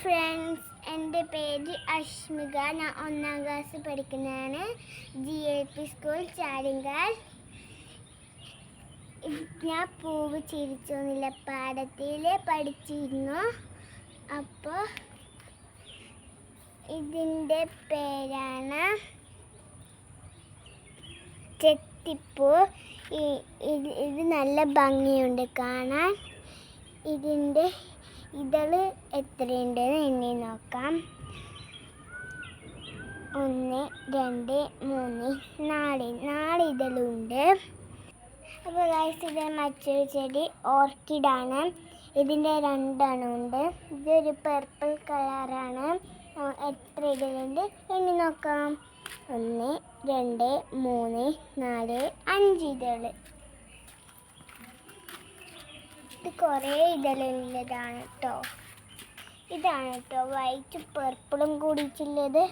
Friends എന്റെ പേര് അഷ്മിക. ഞാൻ ഒന്നാം ക്ലാസ് പഠിക്കുന്നതാണ്. G L P school Chalingal. ഞാൻ പൂവ് ചിരിച്ചൊന്നില്ല പാടത്തിൽ പഠിച്ചിരുന്നു. അപ്പോൾ ഇതിന്റെ പേരാണ് ചെത്തിപ്പൂ. ഇത് നല്ല ഭംഗിയുണ്ട് കാണാൻ. ഇതിന്റെ ഇതൾ എത്രയുണ്ടെന്ന് എണ്ണി നോക്കാം. ഒന്ന് രണ്ട് മൂന്ന് നാല്. നാല് ഇതളുണ്ട്. അപ്പോൾ ഗൈസ് ഇത് മറ്റൊരു ചെടി ഓർക്കിഡാണ് ഇതിന്റെ രണ്ടെണ്ണം ഉണ്ട് ഇതൊരു പർപ്പിൾ കളറാണ് എത്ര ഇതളുണ്ട്? എണ്ണി നോക്കാം. ഒന്ന് രണ്ട് മൂന്ന് നാല് അഞ്ച് ഇതൾ. ഇത് കുറേ ഇതിലുള്ളതാണ് കേട്ടോ ഇതാണ് കേട്ടോ വൈറ്റ് പർപ്പിളും കൂടിയിട്ടുള്ളത്.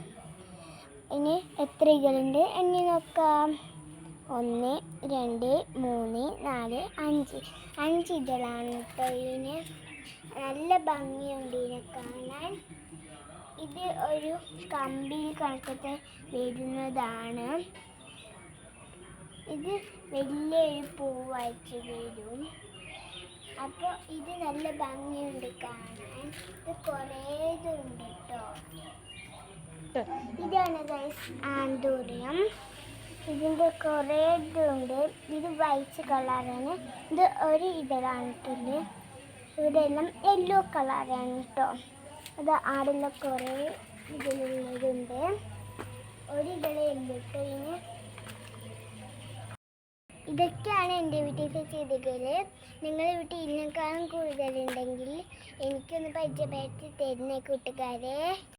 ഇനി എത്ര ഇതളുണ്ട് എണ്ണി നോക്കാം. ഒന്ന് രണ്ട് മൂന്ന് നാല് അഞ്ച്. അഞ്ച് ഇതളാണ് കേട്ടോ ഇതിന്. നല്ല ഭംഗിയുണ്ട് ഇതിനെ കാണാൻ. ഇത് ഒരു കമ്പി കണക്കത്തെ വരുന്നതാണ്. ഇത് വലിയൊരു പൂവായിട്ട് വരും. അപ്പോൾ ഇത് നല്ല ഭംഗിയുണ്ട് കാണാൻ. ഇത് കുറേ ഇതുണ്ട് കേട്ടോ ഇതാണ് ഗൈസ് ആന്തൂരിയം ഇതിന്റെ കുറേ ഇതുണ്ട് ഇത് വൈറ്റ് കളറാണ് ഇത് ഒരു കേട്ടോ ഇവിടെ എല്ലാം യെല്ലോ കളറാണ് കേട്ടോ അത് ആടുള്ള കുറേ ഇതിലുള്ളതുണ്ട്. ഒരു ഇതളേ ഉള്ളൂ കേട്ടോ ഇതൊക്കെയാണ് എന്റെ വീട്ടിൽ ചെടികൾ. നിങ്ങളുടെ വീട്ടിൽ ഇതിനേക്കാളും കൂടുതലുണ്ടെങ്കിൽ എനിക്കൊന്ന് പരിചയപ്പെടുത്തി തരുന്ന കൂട്ടുകാരെ.